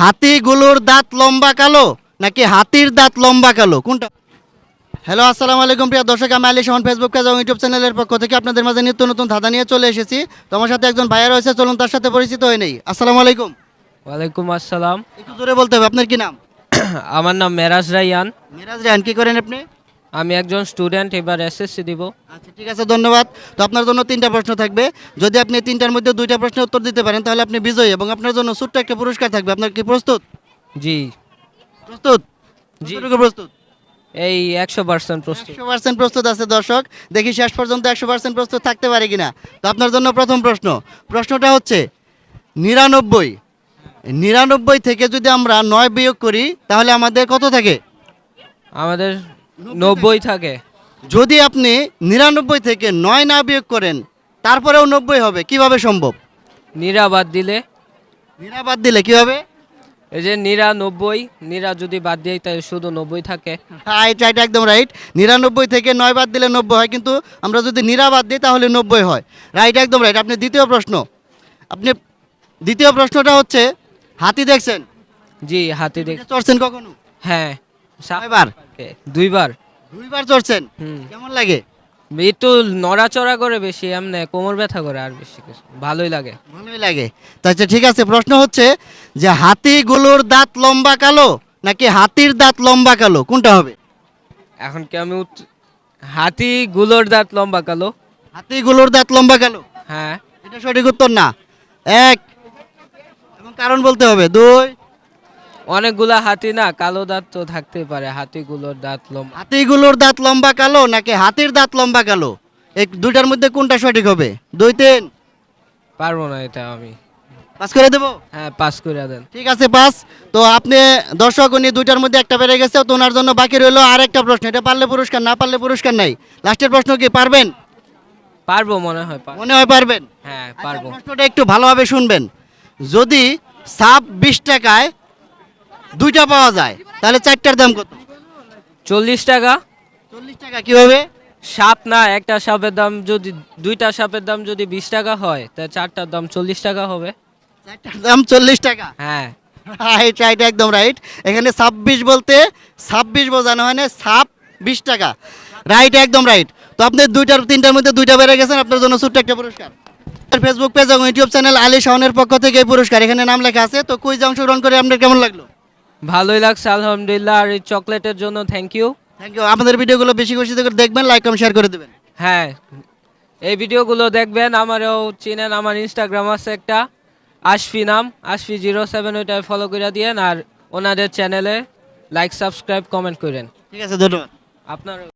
হাতিগুলোর দাঁত লম্বা কালো নাকি হাতির দাঁত লম্বা কালো? কোনটা? হ্যালো আসসালামু আলাইকুম প্রিয় দর্শক আমি আলী সোহন ফেসবুক পেজ এবং ইউটিউব চ্যানেলের পক্ষ থেকে আপনাদের মাঝে নিত্য নতুন ধাঁধা নিয়ে চলে এসেছি। তোমার সাথে একজন ভাইয়া রয়েছে চলুন তার সাথে পরিচিত হয়ে নেই। আসসালামু আলাইকুম। ওয়ালাইকুম আসসালাম। একটু জোরে বলতে হবে আপনার কি নাম? আমার নাম মেরাজ রায়ান মেরাজ রায়ান কি করেন আপনি? আমি একজন স্টুডেন্ট এবার এসএসসি দিব। আচ্ছা ঠিক আছে ধন্যবাদ। তো আপনার জন্য তিনটা প্রশ্ন থাকবে। যদি আপনি তিনটার মধ্যে দুইটা প্রশ্নের উত্তর দিতে পারেন তাহলে আপনি বিজয়ী এবং আপনার জন্য ছোট্ট একটা পুরস্কার থাকবে। আপনার কি প্রস্তুত? জি। প্রস্তুত? জি। প্রস্তুত? এই একশো পার্সেন্ট প্রস্তুত। একশো পার্সেন্ট প্রস্তুত আছে দর্শক। দেখি শেষ পর্যন্ত একশো পার্সেন্ট প্রস্তুত থাকতে পারে কিনা। তো আপনার জন্য প্রথম প্রশ্ন। প্রশ্নটা হচ্ছে নিরানব্বই। নিরানব্বই থেকে যদি আমরা নয় বিয়োগ করি তাহলে আমাদের কত থাকে? আমাদের নব্বই থাকে। যদি আপনি নিরানব্বই থেকে নয় না বিয়োগ করেন তারপরেও নব্বই হবে কীভাবে সম্ভব? নিরাবাদ দিলে। নিরাবাদ দিলে কীভাবে? এই যে নিরানব্বই নিরা যদি বাদ দিই তাহলে শুধু নব্বই থাকে। রাইট রাইট একদম রাইট নিরানব্বই থেকে নয় বাদ দিলে নব্বই হয় কিন্তু আমরা যদি নিরা বাদ দিই তাহলে নব্বই হয়। রাইট একদম রাইট আপনি দ্বিতীয় প্রশ্ন। আপনি দ্বিতীয় প্রশ্নটা হচ্ছে হাতি দেখছেন? জি হাতি দেখ চড়ছেন কখনো? হ্যাঁ। কয়বার? দুইবার। দুইবার চড়ছেন কেমন লাগে? একটু নড়াচড়া করে বেশি এমনি কোমর ব্যথা করে আর বেশি কিছু। ভালোই লাগে। ভালোই লাগে। তো আচ্ছা ঠিক আছে প্রশ্ন হচ্ছে যে হাতিগুলোর দাঁত লম্বা কালো নাকি হাতির দাঁত লম্বা কালো? কোনটা হবে? এখন কি আমি উত্ত- হাতি গুলোর দাঁত লম্বা কালো? হাতিগুলোর দাঁত লম্বা কালো? হ্যাঁ। এটা সঠিক উত্তর না। এক। এবং কারণ বলতে হবে দুই। অনেকগুলা হাতি না কালো দাঁত তো থাকতেই পারে হাতিগুলোর দাঁত লম্বা। হাতিগুলোর দাঁত লম্বা কালো নাকি হাতির দাঁত লম্বা কালো? এক দুইটার মধ্যে কোনটা সঠিক হবে? দুই তিন। পারব না এটা আমি। পাস করে দেবো? হ্যাঁ পাস করে দেন। ঠিক আছে পাস। তো আপনি দর্শক উনি দুইটার মধ্যে একটা বেড়ে গেছে তো ওনার জন্য বাকি রইল আর একটা প্রশ্ন। এটা পারলে পুরস্কার না পারলে পুরস্কার নাই। লাস্টের প্রশ্ন কি পারবেন? পারব মনে হয় পার- মনে হয় পারবেন? হ্যাঁ আচ্ছা, পারব। প্রশ্নটা একটু ভালোভাবে শুনবেন। যদি সাপ বিশ টাকায় দুইটা পাওয়া যায়। তাহলে চারটার দাম কত? চল্লিশ টাকা। চল্লিশ টাকা কীভাবে সাপ না একটা সাপের দাম যদি দুইটা সাপের দাম যদি বিশ টাকা হয় তা চারটার দাম চল্লিশ টাকা হবে। চারটার দাম চল্লিশ টাকা? হ্যাঁ। রাইট রাইট একদম রাইট এখানে ছাব্বিশ বলতে ছাব্বিশ বোঝানো হয় না সাপ বিশ টাকা। রাইট একদম রাইট তো আপনি দুইটার তিনটার মধ্যে দুইটা বেড়ে গেছেন আপনার জন্য ছোট্ট একটা পুরস্কার। ফেসবুক পেজ এবং ইউটিউব চ্যানেল আলী শাহনের পক্ষ থেকে এই পুরস্কার। এখানে নাম লেখা আছে তো কুইজ অংশগ্রহণ করে আপনার কেমন লাগল? ভালোই লাগছে আলহামদুলিল্লাহ। আর এই চকলেটের জন্য থ্যাংক ইউ থ্যাংক ইউ আমাদের ভিডিওগুলো বেশি বেশি করে দেখবেন লাইক কম শেয়ার করে দেবেন। হ্যাঁ এই ভিডিওগুলো দেখবেন আমারও চিনেন আমার ইনস্টাগ্রাম আছে একটা আশফি নাম আশফি জিরো সেভেন ওইটায় ফলো করে দিয়েন আর ওনাদের চ্যানেলে লাইক সাবস্ক্রাইব কমেন্ট করেন। ঠিক আছে ধন্যবাদ। আপনার